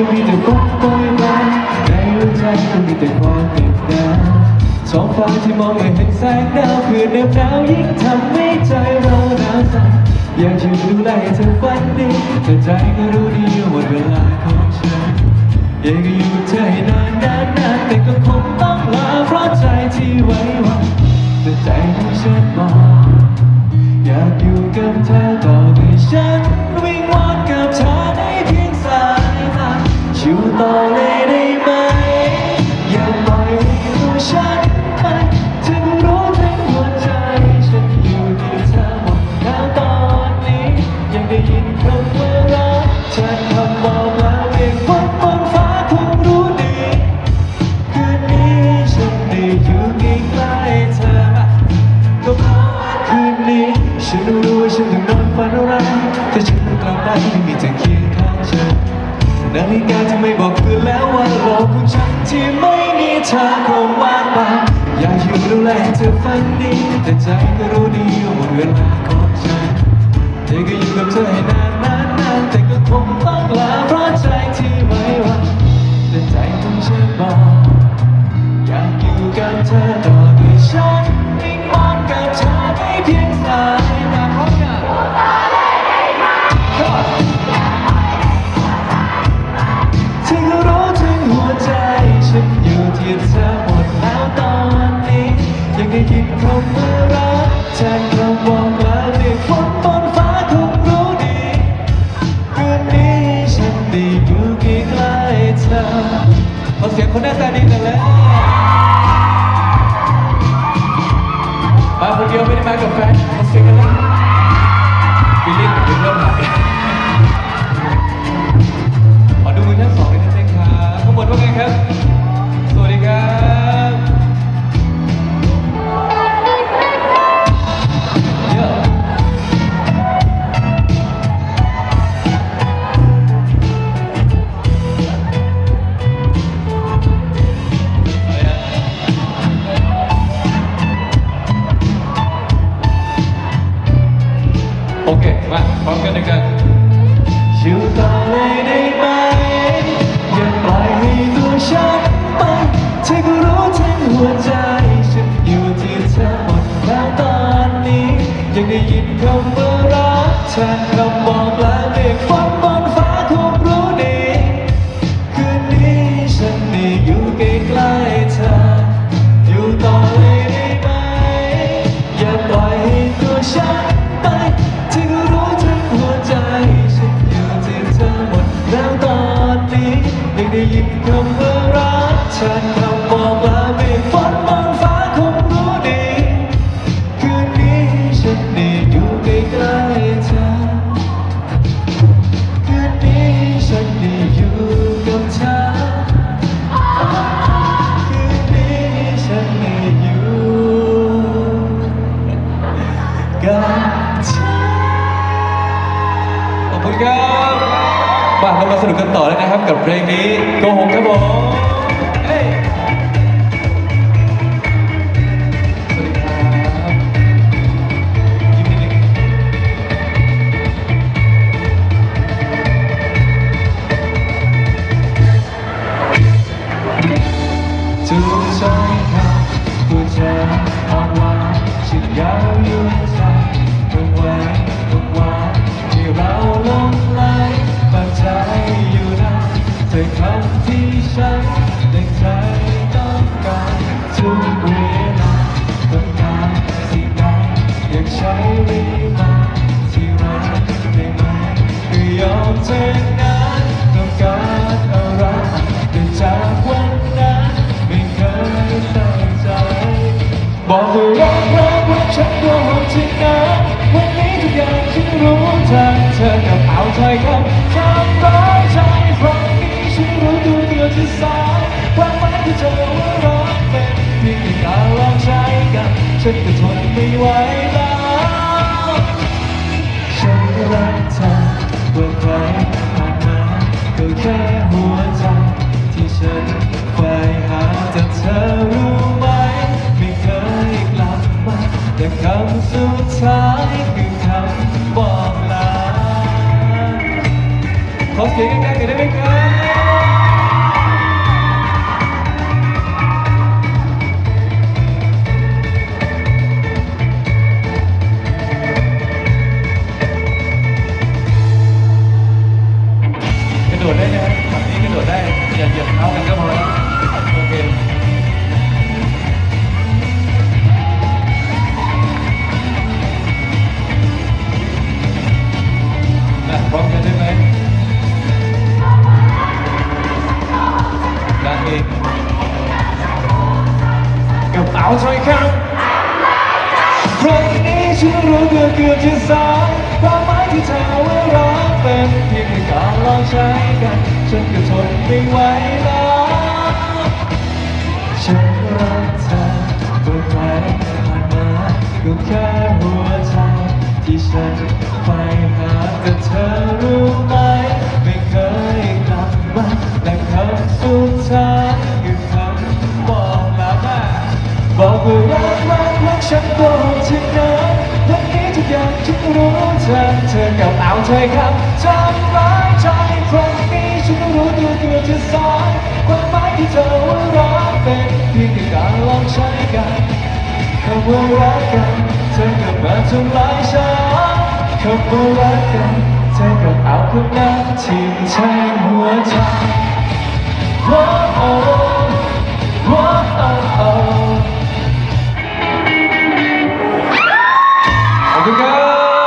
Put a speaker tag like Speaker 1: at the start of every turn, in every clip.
Speaker 1: ก็มีแต่ความโปรยปลายในหัวใจก็มีแต่ความเหน็บหนาวท้องฟ้าที่มองไม่เห็นแสงดาวคือเหน็บหนาวยิ่งทำให้ใจเราหนาวสั่นอยากจะดูแลเธอฝันดีแต่ใจก็รู้ดีว่าหมดเวลาของฉันอยากอยู่เธอให้นานนานนานแต่ก็คงต้องลาเพราะใจที่ไว้วันแต่ใจของฉันบอกอยากอยู่กับเธอต่อให้ฉันวิงวอน นาฬิกาที่ไม่บอกคือแล้วว่าโลกของฉันที่ไม่มีเธอคงว่างเปล่าอยากอยู่ดูแลเธอฝันดีแต่ใจก็รู้ดีว่าเวลาของฉันเธอก็อยู่กับเธอให้นานนานนานแต่ก็คง ยังได้ยินคำว่ารักแทนคำบอกลาเรียกฝนบนฟ้าคงรู้ดีคืนนี้ฉันได้อยู่ใกล้เธอขอเสียงคนหน้าตาดีหน่อยเลยมาคนเดียวไม่ได้มากับแฟนมาเสียงกันแล้ว ร้อมกันนะครับอยู่ต่อเลยได้ไหม อย่าปล่อยให้ตัวฉันไปเธอก็รู้ทั้งหัวใจฉันอยู่ที่เธอหมดแล้วตอนนี้ ยังได้ยินคำว่ารักเธอ บกับเพลงนี้โกหกครับผมเอ้ยสวัสดีครับยิ้มนิดนึงทุ เธอว่ารักเป็นเพียงแค่การลองใช้กัน ฉันก็ทนไม่ไหวแล้ว ฉันรักเธอว่าใครผ่านมาก็แค่หัวใจที่ฉันใฝ่หาแต่เธอรู้ไหม ไม่เคยกลับมาแต่คำสุดท้ายคือคำบอกลาขอเสียง ไม่ไหวแล้วฉันรักเธอเมื่อใครผ่านมาก็แค่หัวใจที่ฉันใฝ่หาแต่เธอรู้ไหมไม่เคยกลับมาและคำสุดท้ายคือคำบอกลาแม่บอกว่ารักรักรักฉันโกหกที่ไหนวันนี้ทุกอย่างฉันรู้เธอเธอกับเอาเธอครับทำร้ จะสายความหมายที่เธอว่ารักเป็นเพียงแค่การลองใช้กันคำว่ารักกันเธอกับมาทำลายฉันคำว่ารักกันเธอกับเอาคนนั้นที่ใช่หัวใจโอ้โอ้โอ้โอ้โอ้ขอบคุณครั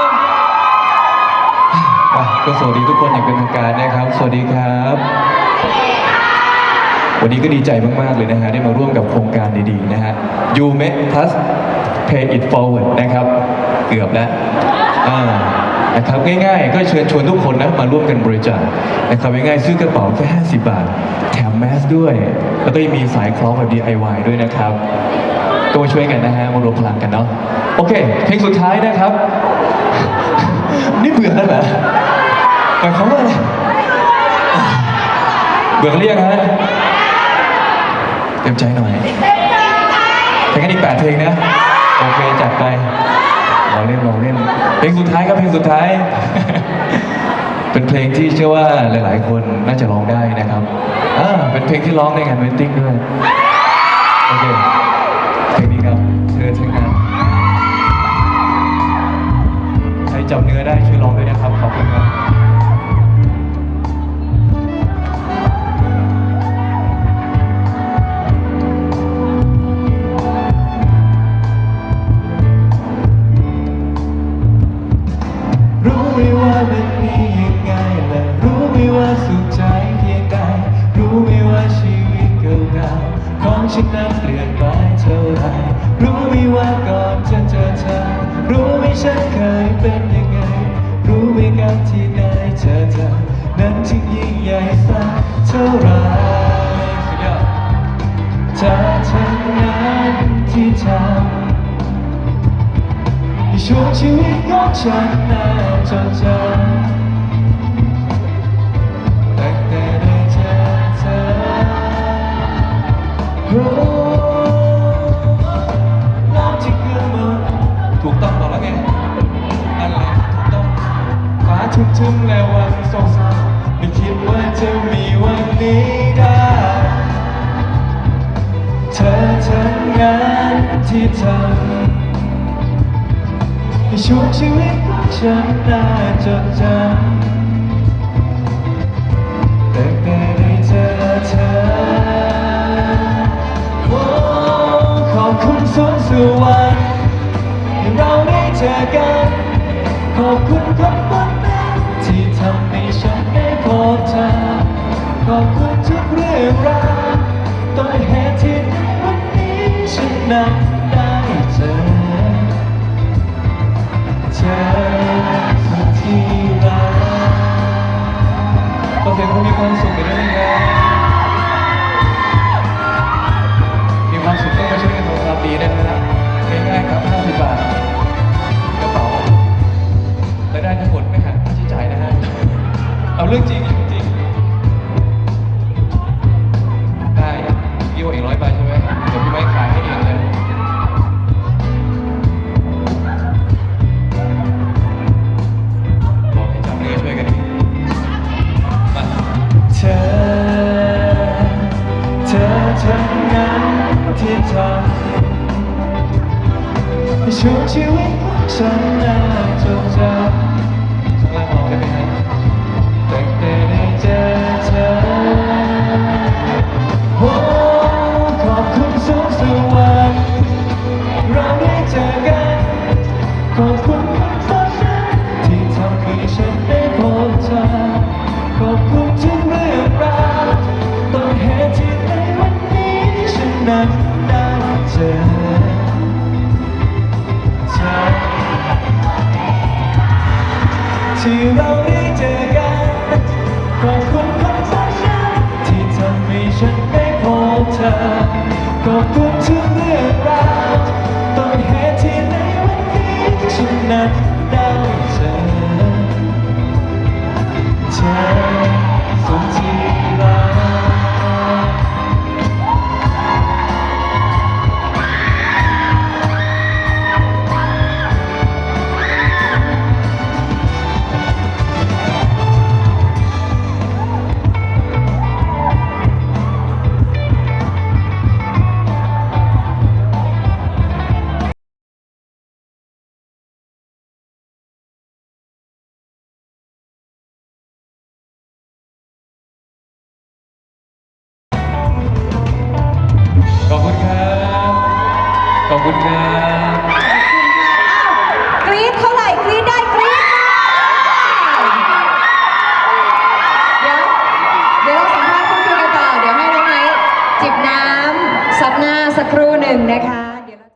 Speaker 1: บอะก็สวัสดีทุกคนอย่างเป็นทางการนะครับ สวัสดีครับ วันนี้ก็ดีใจมากๆเลยนะฮะได้มาร่วมกับโครงการดีๆนะฮะ You Make Plus Pay It Forward นะครับ เกือบแล้วอ่านะครับง่ายๆ ก็เชิญชวนทุกคนนะมาร่วมกันบริจาคนะครับง่ายๆซื้อกระเป๋าแค่ 50 บาท แถมแมสด้วย แล้วก็ยังมีสายคล้องแบบ DIY ด้วยนะครับ ก็มาช่วยกันนะฮะมารวมพลังกันเนาะโอเคเพลงสุดท้ายนะครับ นี่เบื่อแล้วเหรอหมายความว่าอะไรเบื่อเรียกฮะ ตรียมใจหน่อยเพลงกันอีกแปดเพลงนะ โอเคจัดไปเราเล่นเราเล่น เพลงสุดท้ายครับเพลงสุดท้าย เป็นเพลงที่เชื่อว่าหลาย ๆ คนน่าจะร้องได้นะครับอ่าเป็นเพลงที่ร้องในงานเวนติ้งด้วย โอเค เพลงนี้ครับเธอเธองานใครจับเนื้อได้ช่วยร้องด้วยนะครับ ขอบคุณครับ ฉันนั้นเปลี่ยนไปเท่าไหรรู้ไหมว่าก่อนจะเจอเธอ รู้ไหมฉันเคยเป็นยังไง รู้ไหมกับที่ได้เจอเธอ นั้นจึงยิ่งใหญ่สักเท่าไหรสุดยอดเธอทั้งนั้นที่ทำในช่วงชีวิตของฉันน่าจดจำตั้ ที่ทำในช่วงชีวิตของฉันน่าจดจำตั้งแต่ได้เจอเธอโอ้ขอบคุณสวนสวรรค์ให้เราได้เจอกัน ขอบคุณคนบน เรื่องจริงจริง ได้ยี่ว่าอีกร้อยใบใช่ไหมเดี๋ยวพี่ไม่ขายให้เองเลยบอกให้จับมือช่วยกันดิมาเธอ เธอทั้งนั้นที่ทำให้ช่วงชีวิตของฉันน่าจดจำ คุณครับ